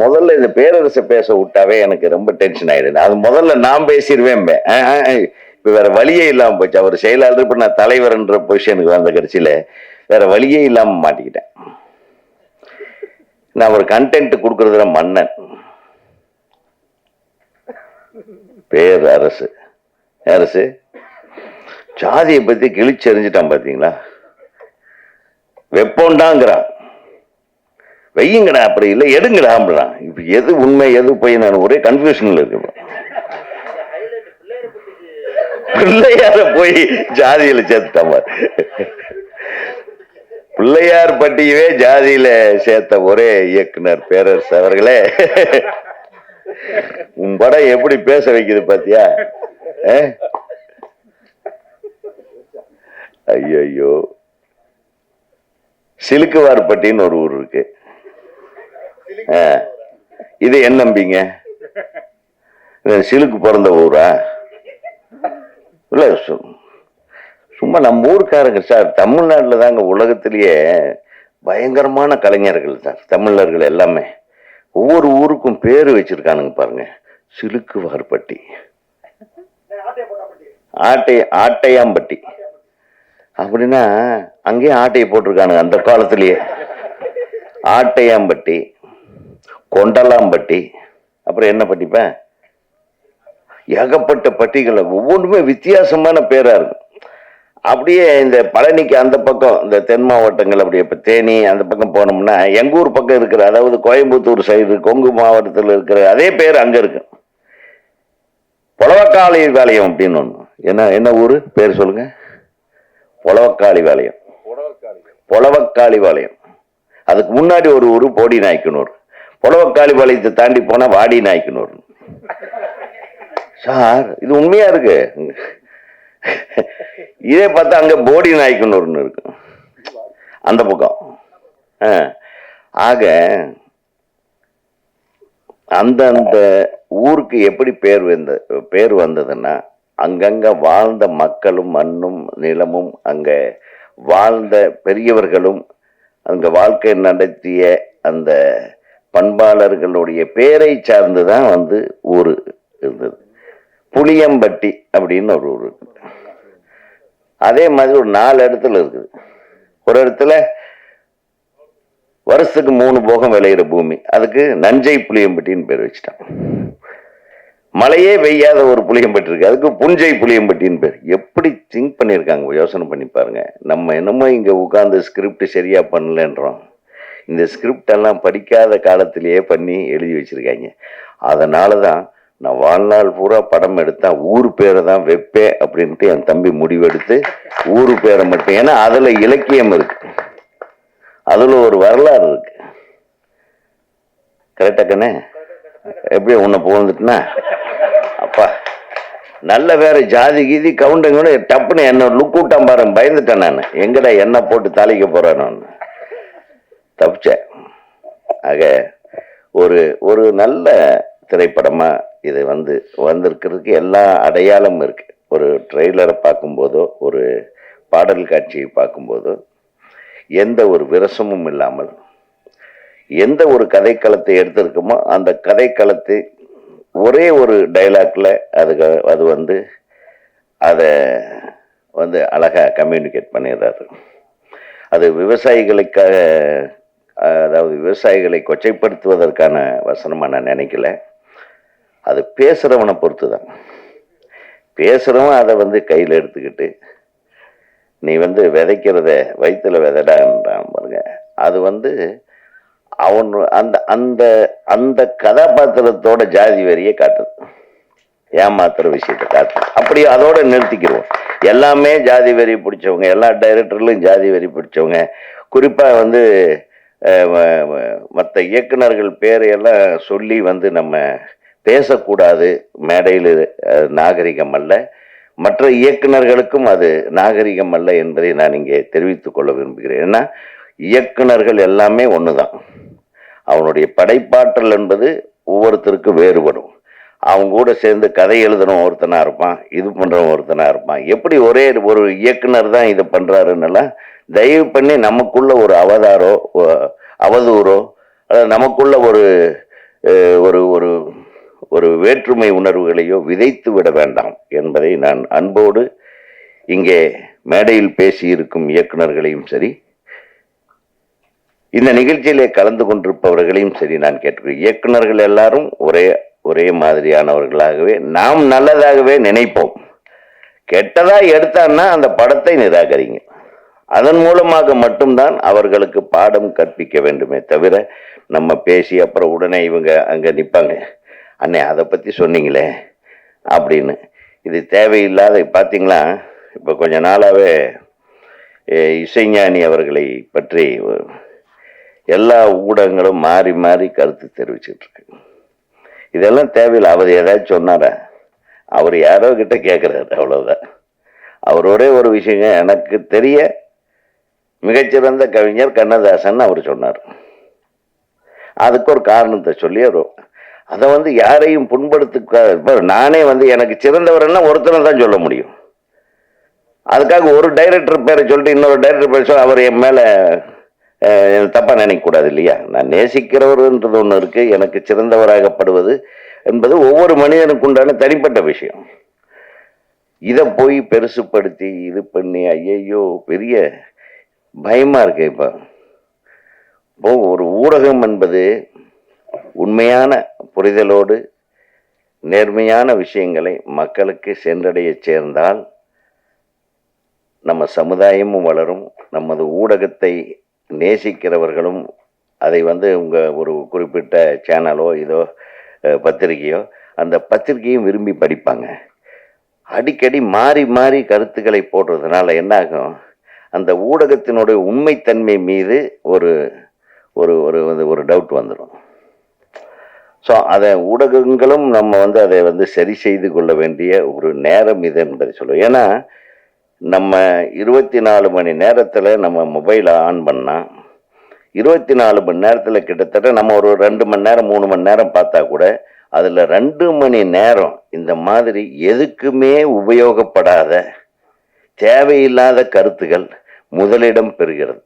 முதல்ல இந்த பேரரசை பேச விட்டாவே எனக்கு ரொம்ப டென்ஷன் ஆயிடுது. அது முதல்ல நான் பேசிடுவேன் இப்ப வேற வழியே இல்லாம போச்சு. அவர் செயலாளர் இப்ப நான் தலைவர்ன்ற பொசிஷனுக்கு வந்த கட்சியில் வேற வழியே இல்லாம மாட்டிக்கிட்டேன். நான் ஒரு கண்டென்ட் கொடுக்கறதுல மன்னன். பேர் அரசு அரசு ஜாதியை பத்தி கிழிச்செறிஞ்சிட்டான் பாத்தீங்களா? வெப்பம்டாங்கிறான். வையுங்கடா அப்படி இல்லை எடுங்கடா அப்படிலாம். இப்ப எது உண்மை எது போய் நான் ஒரே கன்ஃபியூஷனில் இருக்கேன் பிள்ளையார போய் ஜாதியில சேர்த்துட்டாம பாரு. பிள்ளையார் பட்டியவே ஜாதியில சேர்த்த ஒரே இயக்குனர் பேரரசு அவர்களே. உன் படம் எப்படி பேச வைக்குது பாத்தியா? ஐயோ சிலுக்குவார்பட்டின்னு ஒரு ஊர் இருக்கு. இது என்ன நம்பிங்க? சிலுக்கு பிறந்த ஊரா? இல்லை சு- சும்மா நம்ம ஊருக்காரங்க சார் தமிழ்நாட்டில் தாங்க உலகத்திலேயே பயங்கரமான கலைஞர்கள் சார் தமிழர்கள் எல்லாமே. ஒவ்வொரு ஊருக்கும் பேர் வச்சிருக்கானுங்க பாருங்க சிலுக்குவார்பட்டி ஆட்டை ஆட்டையாம்பட்டி. அப்படின்னா அங்கேயும் ஆட்டையை போட்டிருக்கானுங்க அந்த காலத்திலேயே. ஆட்டையாம்பட்டி. கொண்டலாம்பட்டி. அப்புறம் என்ன பட்டிப்பேன் ஏகப்பட்ட பட்டிகள் ஒவ்வொன்றுமே வித்தியாசமான பேரா இருக்கும். அப்படியே இந்த பழனிக்கு அந்த பக்கம் இந்த தென் மாவட்டங்கள் அப்படியே இப்போ தேனி அந்த பக்கம் போனோம்னா எங்க ஊர் பக்கம் இருக்கிற அதாவது கோயம்புத்தூர் சைடு கொங்கு மாவட்டத்தில் இருக்கிற அதே பேர் அங்க இருக்கு. புலவக்காளி வேலையம் அப்படின்னு ஒன்று என்ன என்ன ஊர்? பேர் சொல்லுங்க. புலவக்காளி வேலையம். புலவக்காளி பாளையம் அதுக்கு முன்னாடி ஒரு ஊர் போடி நாய்க்கனூர். புலவக்காளி பாளையத்தை தாண்டி போனா வாடி நாய்க்கனூர். சார் இது உண்மையா இருக்கு? இதே பார்த்தா அங்க போடி நாய்க்கனூர்னு இருக்கு. அந்த பக்கம். ஆ. ஆக அந்தந்த ஊருக்கு எப்படி பேர் வந்த பேர் வந்ததுன்னா அங்கங்க வாழ்ந்த மக்களும் மண்ணும் நிலமும் அங்க வாழ்ந்த பெரியவர்களும் அங்க வாழ்க்கை நடத்திய அந்த பண்பாளர்களுடைய பேரை சார்ந்து தான் வந்து ஊர் இருந்தது. புளியம்பட்டி அப்படின்னு ஒரு ஊர் இருக்குது அதே மாதிரி ஒரு நாலு இடத்துல இருக்குது. ஒரு இடத்துல வருஷத்துக்கு மூணு போகம் விளையிற பூமி. அதுக்கு நஞ்சை புளியம்பட்டின்னு பேர் வச்சுட்டான். மழையே பெய்யாத ஒரு புளியம்பட்டி இருக்கு. அதுக்கு புஞ்சை புளியம்பட்டின்னு பேர். எப்படி திங்க் பண்ணியிருக்காங்க? யோசனை பண்ணி பாருங்க. நம்ம என்னமோ இங்கே உட்காந்து ஸ்கிரிப்ட் சரியா பண்ணலன்றோம். இந்த ஸ்கிரிப்ட் எல்லாம் படிக்காத காலத்திலேயே பண்ணி எழுதி வச்சிருக்காங்க. அதனால தான் நான் வாழ்நாள் பூரா படம் எடுத்தா ஊர் பேரை தான் வைப்பேன் அப்படின்ட்டு என் தம்பி முடிவெடுத்து ஊர் பேரை மட்டும் ஏன்னா அதில் இலக்கியம் இருக்கு. அதில் ஒரு வரலாறு இருக்கு. கரெக்டா கண்ணே? எப்படி உன்னை புகழ்ந்துட்டுனா? அப்பா நல்ல வேற ஜாதி கீதி கவுண்டங்க டப்புன்னு என்ன லுக் விட்டான் பாரு பயந்துட்டேன் நான். எங்கடா என்ன போட்டு தாளிக்க போறேன்னு தப்பிச்சேன் ஆக ஒரு ஒரு நல்ல திரைப்படமாக இது வந்து வந்திருக்கிறதுக்கு எல்லா அடையாளமும் இருக்கு. ஒரு ட்ரெய்லரை பார்க்கும்போதோ ஒரு பாடல் காட்சியை பார்க்கும்போதோ எந்த ஒரு விரசமும் இல்லாமல் எந்த ஒரு கதைக்களத்தை எடுத்திருக்கோமோ அந்த கதைக்களத்தை ஒரே ஒரு டைலாக்ல அதுக்கு அது வந்து அதை வந்து அழகாக கம்யூனிகேட் பண்ணிடுறாரு. அது விவசாயிகளுக்காக அதாவது விவசாயிகளை கொச்சைப்படுத்துவதற்கான வசனமாக நான் நினைக்கல. அது பேசுகிறவனை பொறுத்து தான் பேசுகிறவன் அதை வந்து கையில் எடுத்துக்கிட்டு நீ வந்து விதைக்கிறத வயிற்றில் விதைடான்றான் பாருங்க. அது வந்து அவன் அந்த அந்த அந்த கதாபாத்திரத்தோட ஜாதி வரியை காட்டுது. ஏமாத்துற விஷயத்தை காட்டுது. அப்படி அதோட நிறுத்திக்கிடுவோம் எல்லாமே ஜாதி வரி பிடிச்சவங்க எல்லா டைரக்டர்லையும் ஜாதி வரி பிடிச்சவங்க. குறிப்பாக வந்து மற்ற இயக்குனர்கள் பேரையெல்லாம் சொல்லி வந்து நம்ம பேசக்கூடாது. மேடையில் நாகரிகம் அல்ல. மற்ற இயக்குனர்களுக்கும் அது நாகரிகம் அல்ல என்பதை நான் இங்கே தெரிவித்துக் கொள்ள விரும்புகிறேன். ஏன்னா இயக்குனர்கள் எல்லாமே ஒன்று தான் அவனுடைய படைப்பாற்றல் என்பது ஒவ்வொருத்தருக்கும் வேறுபடும். அவங்க கூட சேர்ந்து கதை எழுதுறவன் ஒருத்தனா இருப்பான் இது பண்றவன் ஒருத்தனா இருப்பான். எப்படி ஒரே ஒரு இயக்குனர் தான் இதை பண்றாருன்னெல்லாம் தயவு பண்ணி நமக்குள்ள ஒரு அவதாரோ அவதூறோ அதாவது நமக்குள்ள ஒரு ஒரு ஒரு ஒரு வேற்றுமை உணர்வுகளையோ விதைத்து விட வேண்டாம் என்பதை நான் அன்போடு இங்கே மேடையில் பேசியிருக்கும் இயக்குனர்களையும் சரி இந்த நிகழ்ச்சியிலே கலந்து கொண்டிருப்பவர்களையும் சரி நான் கேட்டுக்கிறேன். இயக்குனர்கள் எல்லாரும் ஒரே ஒரே மாதிரியானவர்களாகவே நாம் நல்லதாகவே நினைப்போம். கெட்டதாக எடுத்தான்னா அந்த படத்தை நிராகரிங்க. அதன் மூலமாக மட்டும்தான் அவர்களுக்கு பாடம் கற்பிக்க வேண்டுமே தவிர நம்ம பேசி அப்புறம் உடனே இவங்க அங்கே நிற்பாங்க அண்ணே அதை பற்றி சொன்னீங்களே அப்படின்னு. இது தேவையில்லாத பார்த்தீங்களா இப்போ கொஞ்ச நாளாகவே இசைஞானி அவர்களை பற்றி எல்லா ஊடகங்களும் மாறி மாறி கருத்து தெரிவிச்சிட்ருக்கு இதெல்லாம் தேவையில்லை. அவர் ஏதாச்சும் சொன்னாரா? அவர் யாரோ கிட்ட கேட்குறாரு அவ்வளவுதான். அவரோட ஒரு விஷயங்க எனக்கு தெரிய மிகச்சிறந்த கவிஞர் கண்ணதாசன் அவர் சொன்னார். அதுக்கு ஒரு காரணத்தை சொல்லி அதை வந்து யாரையும் புண்படுத்த நானே வந்து எனக்கு சிறந்தவர்னா ஒருத்தனை தான் சொல்ல முடியும். அதுக்காக ஒரு டைரக்டர் பேரை சொல்லிட்டு இன்னொரு டைரக்டர் பேரை சொல்ல அவர் என் மேலே தப்பாக நினைக்கக்கூடாது இல்லையா? நான் நேசிக்கிறவர்ன்றது ஒன்று இருக்குது எனக்கு சிறந்தவராகப்படுவது என்பது ஒவ்வொரு மனிதனுக்கு உண்டான தனிப்பட்ட விஷயம். இதை போய் பெருசுப்படுத்தி இது பண்ணி ஐயையோ பெரிய பயமாக இருக்கு இப்போ. இப்போ ஒரு ஊடகம் என்பது உண்மையான புரிதலோடு நேர்மையான விஷயங்களை மக்களுக்கு சென்றடைய சேர்ந்தால் நம்ம சமுதாயமும் வளரும் நமது ஊடகத்தை நேசிக்கிறவர்களும் அதை வந்து உங்கள் ஒரு குறிப்பிட்ட சேனலோ இதோ பத்திரிகையோ அந்த பத்திரிகையும் விரும்பி படிப்பாங்க. அடிக்கடி மாறி மாறி கருத்துக்களை போடுறதுனால என்னாகும்? அந்த ஊடகத்தினுடைய உண்மைத்தன்மை மீது ஒரு ஒரு ஒரு வந்து ஒரு டவுட் வந்துடும் ஸோ அதை ஊடகங்களும் நம்ம வந்து அதை வந்து சரி செய்து கொள்ள வேண்டிய ஒரு நேரம் இது என்பதை சொல்லுவோம். ஏன்னா நம்ம இருபத்தி நாலு மணி நேரத்தில் நம்ம மொபைலை ஆன் பண்ணால் இருபத்தி நாலு மணி நேரத்தில் கிட்டத்தட்ட நம்ம ஒரு ரெண்டு மணி நேரம் மூணு மணி நேரம் பார்த்தா கூட அதில் ரெண்டு மணி நேரம் இந்த மாதிரி எதுக்குமே உபயோகப்படாத தேவையில்லாத கருத்துகள் முதலிடம் பெறுகிறது.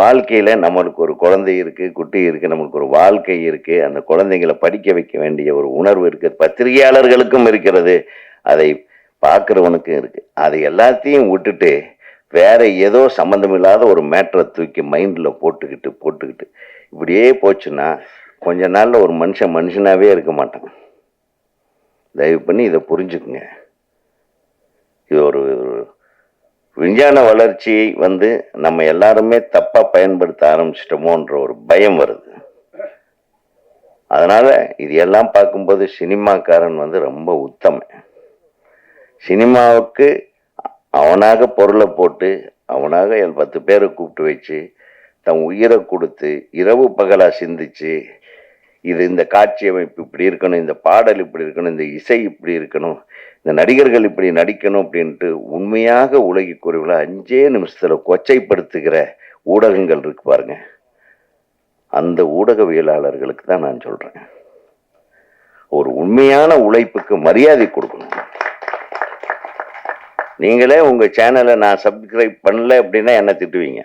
வாழ்க்கையில் நம்மளுக்கு ஒரு குழந்தை இருக்குது குட்டி இருக்குது நம்மளுக்கு ஒரு வாழ்க்கை இருக்குது அந்த குழந்தைங்களை படிக்க வைக்க வேண்டிய ஒரு உணர்வு இருக்குது பத்திரிகையாளர்களுக்கும் இருக்கிறது. அதை பார்க்குறவனுக்கும் இருக்குது அதை எல்லாத்தையும் விட்டுட்டு வேற ஏதோ சம்மந்தமில்லாத ஒரு மேட்டரை தூக்கி மைண்டில் போட்டுக்கிட்டு போட்டுக்கிட்டு. இப்படியே போச்சுன்னா கொஞ்ச நாளில் ஒரு மனுஷன் மனுஷனாகவே இருக்க மாட்டான். தயவு பண்ணி இதை புரிஞ்சுக்குங்க. இது ஒரு விஞ்ஞான வளர்ச்சியை வந்து நம்ம எல்லாருமே தப்பாக பயன்படுத்த ஆரம்பிச்சிட்டோமோன்ற ஒரு பயம் வருது. அதனால் இது எல்லாம் பார்க்கும்போது சினிமாக்காரன் வந்து ரொம்ப உத்தமன். சினிமாவுக்கு அவனாக பொருளை போட்டு அவனாக எல் பத்து பேரை கூப்பிட்டு வச்சு தன் உயிரை கொடுத்து இரவு பகலாக சிந்திச்சு இது இந்த காட்சி அமைப்பு இப்படி இருக்கணும் இந்த பாடல் இப்படி இருக்கணும் இந்த இசை இப்படி இருக்கணும் இந்த நடிகர்கள் இப்படி நடிக்கணும் அப்படின்ட்டு உண்மையாக உலகி குறைவில் அஞ்சே நிமிஷத்தில் கொச்சைப்படுத்துகிற ஊடகங்கள் இருக்கு பாருங்க. அந்த ஊடகவியலாளர்களுக்கு தான் நான் சொல்கிறேன் ஒரு உண்மையான உழைப்புக்கு மரியாதை கொடுக்கணும். நீங்களே உங்கள் சேனலை நான் சப்ஸ்கிரைப் பண்ணல அப்படின்னா என்ன திட்டுவீங்க?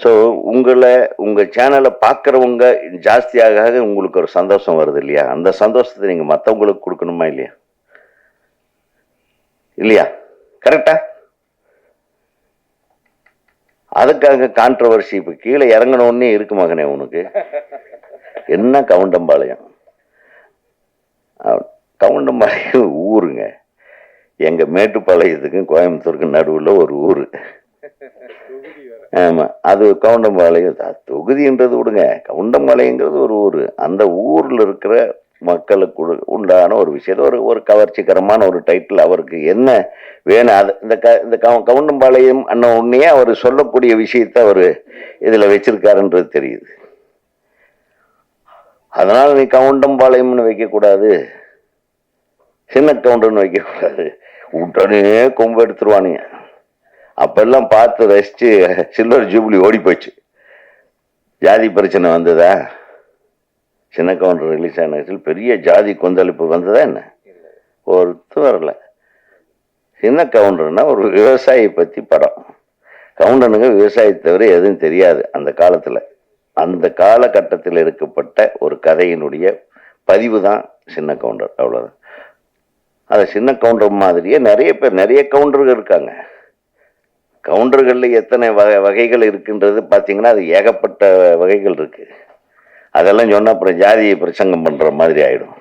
ஸோ உங்களை உங்கள் சேனலை பார்க்குறவங்க ஜாஸ்தியாக ஆக உங்களுக்கு ஒரு சந்தோஷம் வருது இல்லையா? அந்த சந்தோஷத்தை நீங்கள் மற்றவங்களுக்கு கொடுக்கணுமா இல்லையா? இல்லையா? கரெக்டா அதுக்காக கான்ட்ரவர்சி இப்போ கீழே இறங்கணுன்னே இருக்கு மகனே உனக்கு. என்ன கவுண்டம்பாளையம்? கவுண்டம்பாளையம் ஊருங்க. எங்கள் மேட்டுப்பாளையத்துக்கும் கோயம்புத்தூருக்கும் நடுவில் ஒரு ஊர். ஆமாம் அது கவுண்டம்பாளையம். தொகுதின்றது விடுங்க. கவுண்டம்பாளையங்கிறது ஒரு ஊர். அந்த ஊரில் இருக்கிற மக்களுக்கு உண்டான ஒரு விஷயத்த ஒரு ஒரு கவர்ச்சிகரமான ஒரு டைட்டில் அவருக்கு என்ன வேணும் அது இந்த க இந்த கவு- கவுண்டம்பாளையம் அண்ணன் உன்னையே அவர் சொல்லக்கூடிய விஷயத்த அவர் இதில் வச்சிருக்காருன்றது தெரியுது. அதனால் நீ கவுண்டம்பாளையம்னு வைக்கக்கூடாது. சின்ன கவுண்டர்னு வைக்கக்கூடாது. உடனே கொம்பு எடுத்துருவானுங்க. அப்பெல்லாம் பார்த்து ரசிச்சு சில்லர் ஜூப்ளி ஓடி போச்சு ஜாதி பிரச்சனை வந்ததா? சின்ன கவுண்டர் ரிலீஸ் ஆன பெரிய ஜாதி கொந்தளிப்பு வந்ததா என்ன? ஒருத்தரும் வரல. சின்ன கவுண்டர்னா ஒரு விவசாயி பற்றி படம். கவுண்டனுங்க விவசாயத்தை தவிர எதுவும் தெரியாது அந்த காலத்தில். அந்த காலகட்டத்தில் எடுக்கப்பட்ட ஒரு கதையினுடைய பதிவு தான் சின்ன கவுண்டர். அவ்வளோதான் அது சின்ன கவுண்டர் மாதிரியே நிறைய பேர் நிறைய கவுண்டர்கள் இருக்காங்க. கவுண்டர்களில் எத்தனை வகை வகைகள் இருக்குன்றது பார்த்தீங்கன்னா அது ஏகப்பட்ட வகைகள் இருக்குது அதெல்லாம் சொன்னால் அப்புறம் ஜாதியை பிரசங்கம் பண்ணுற மாதிரி ஆகிடும்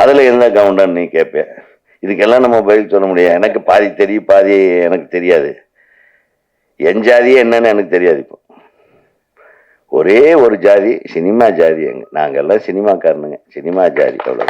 அதில் எந்த கவுண்டர்னு நீ கேட்பேன் இதுக்கெல்லாம் நம்ம பதில் சொல்ல முடியாது. எனக்கு பாதி தெரியும் பாதி எனக்கு தெரியாது. என் ஜாதியே என்னன்னு எனக்கு தெரியாது இப்போ. ஒரே ஒரு ஜாதி சினிமா ஜாதி எங்க. எல்லாம் சினிமாக்காரனுங்க. சினிமா ஜாதி அவ்வளோ